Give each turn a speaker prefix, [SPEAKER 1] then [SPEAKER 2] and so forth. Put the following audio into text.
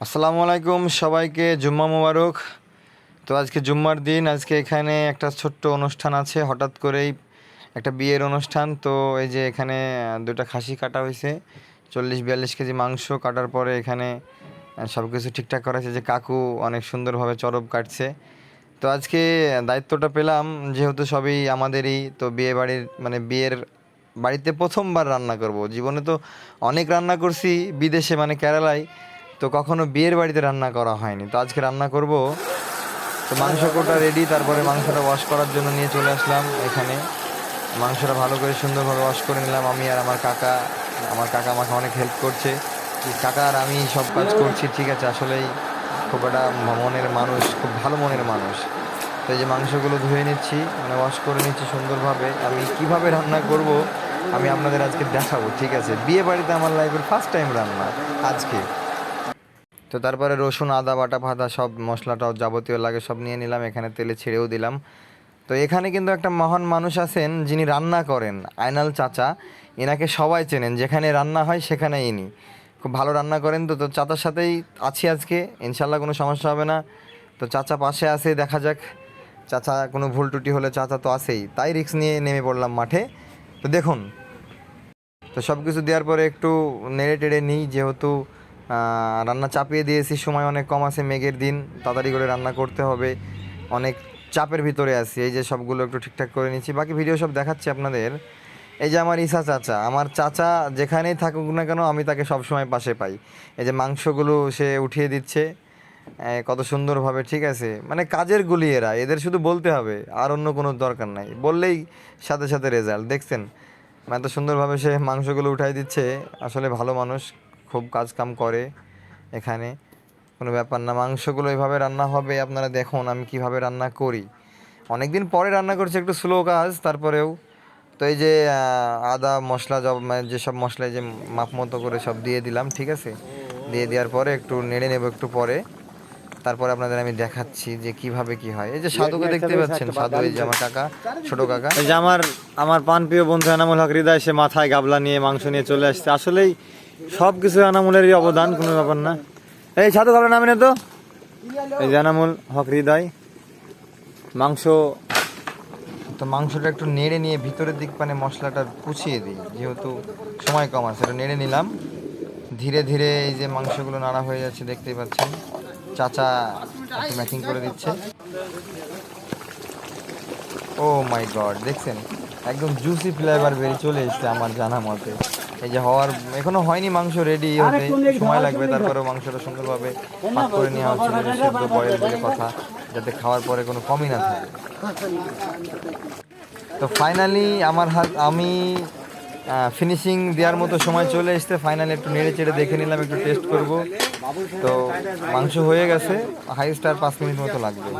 [SPEAKER 1] আসসালামু আলাইকুম সবাইকে, জুম্মা মোবারক। তো আজকে জুম্মার দিন, আজকে এখানে একটা ছোট্ট অনুষ্ঠান আছে, হঠাৎ করেই একটা বিয়ের অনুষ্ঠান। তো এই যে এখানে দুটো খাসি কাটা হয়েছে, চল্লিশ বিয়াল্লিশ কেজি মাংস কাটার পরে এখানে সব কিছু ঠিকঠাক করা হয়েছে। যে কাকু অনেক সুন্দরভাবে চরব কাটছে। তো আজকে দায়িত্বটা পেলাম, যেহেতু সবই আমাদেরই, তো বিয়ে বাড়ির মানে বিয়ের বাড়িতে প্রথমবার রান্না করব। জীবনে তো অনেক রান্না করছি, বিদেশে মানে কেরালায়। তো কখনো বিয়ের বাড়িতে রান্না করা হয়নি। তো আজকে রান্না করব। তো মাংস কোটা রেডি তারপরে মাংসটা ওয়াশ করার জন্য নিয়ে চলে আসলাম এখানে। মাংসটা ভালো করে সুন্দরভাবে ওয়াশ করে নিলাম। আমি আর আমার কাকা আমার কাকা আমাকে অনেক হেল্প করছে। কাকা আর আমি সব কাজ করছি, ঠিক আছে? আসলেই খুব একটা মনের মানুষ, খুব ভালো মনের মানুষ। তো এই যে মাংসগুলো ধুয়ে নিচ্ছি মানে ওয়াশ করে নিচ্ছি সুন্দরভাবে। আমি কীভাবে রান্না করব, আমি আপনাদের আজকে দেখাবো, ঠিক আছে? বিয়ে বাড়িতে আমার লাইফের ফার্স্ট টাইম রান্না, আজকে। তো তারপরে রসুন, আদা, বাটা ফাটা সব মশলাটাও যাবতীয় লাগে সব নিয়ে নিলাম, এখানে তেলে ছেড়েও দিলাম। তো এখানে কিন্তু একটা মহান মানুষ আছেন যিনি রান্না করেন আয়নাল চাচা। এনাকে সবাই চেনেন, যেখানে রান্না হয় সেখানে ইনি। খুব ভালো রান্না করেন তো তো চাচার সাথেই আছি আজকে, ইনশাল্লাহ কোনো সমস্যা হবে না। তো চাচা পাশে আছে, দেখা যাক। চাচা, কোনো ভুল টুটি হলে চাচা তো আছেই। তাই রিস্ক নিয়ে নেমে পড়লাম মাঠে। তো দেখুন, তো সব কিছু দেওয়ার পরে একটু নেড়ে টেড়ে নিই, যেহেতু রান্না চাপিয়ে দিয়েছি, সময় অনেক কম আছে, মেঘের দিন, তাড়াতাড়ি করে রান্না করতে হবে। অনেক চাপের ভিতরে আছি, এই যে সবগুলো একটু ঠিকঠাক করে নিচ্ছি। বাকি ভিডিও সব দেখাচ্ছি আপনাদের। এই যে আমার ইসা চাচা, আমার চাচা যেখানেই থাকুক না কেন, আমি তাকে সবসময় পাশে পাই। এই যে মাংসগুলো সে উঠিয়ে দিচ্ছে কত সুন্দরভাবে, ঠিক আছে? মানে কাজের গুলি এরা, এদের শুধু বলতে হবে, আর অন্য কোনো দরকার নাই। বললেই সাথে সাথে রেজাল্ট দেখছেন? এত সুন্দরভাবে সে মাংসগুলো উঠাই দিচ্ছে, আসলে ভালো মানুষ। খুব কাজ কাম করে এখানে। কোনো ব্যাপার না, মাংসগুলো এভাবে রান্না হবে, আপনারা দেখুন আমি কীভাবে রান্না করি। অনেক দিন পরে রান্না করছি, একটু স্লো কাজ, তারপরেও তো এই যে আদা, মশলা জব মানে যেসব মশলা যে মাপ মতো করে সব দিয়ে দিলাম, ঠিক আছে? দিয়ে দেওয়ার পরে একটু নেড়ে নেব একটু পরে। তারপরে আপনাদের আমি দেখাচ্ছি যে কীভাবে কি হয়। এই যে সাধুকে দেখতে পাচ্ছেন, সাধু, এই আমার কাকা, ছোট কাকা।
[SPEAKER 2] এই যে আমার আমার পান প্রিয় বন্ধু এনামুল হক, হৃদয়, সে মাথায় গাবলা নিয়ে মাংস নিয়ে চলে আসছে। আসলেই সব কিছু এনামুলেরই অবদান, কোনো ব্যাপার না। এই সাধু গাবলা নামে তো। এই যে এনামুল হক হৃদয়। মাংস,
[SPEAKER 1] তো মাংসটা একটু নেড়ে নিয়ে ভিতরের দিক মানে মশলাটা কুচিয়ে দিই, যেহেতু সময় কম আছে এটা নেড়ে নিলাম। ধীরে ধীরে এই যে মাংসগুলো নাড়া হয়ে যাচ্ছে, দেখতেই পাচ্ছেন। চাচা ম্যাকিং করে দিচ্ছে। ও মাই গড দেখছেন? একদম জুসি ফ্লেভার বেরিয়ে চলে এসছে আমার জানা মতে। এই যে হওয়ার এখনও হয়নি মাংস রেডি হতে সময় লাগবে তারপরেও মাংসটা সুন্দরভাবে পাক করে নেওয়া হচ্ছে সেদ্ধ বয়েল বলে কথা যাতে খাওয়ার পরে কোনো কমই না থাকে। তো ফাইনালি আমার হাত আমি ফিনিশিং দেওয়ার মতো সময় চলে এসছে ফাইনালি একটু নেড়ে চেড়ে দেখে নিলাম একটু টেস্ট করব। তো মাংস হয়ে গেছে হাই স্টার পাঁচ মিনিট মতো লাগবে।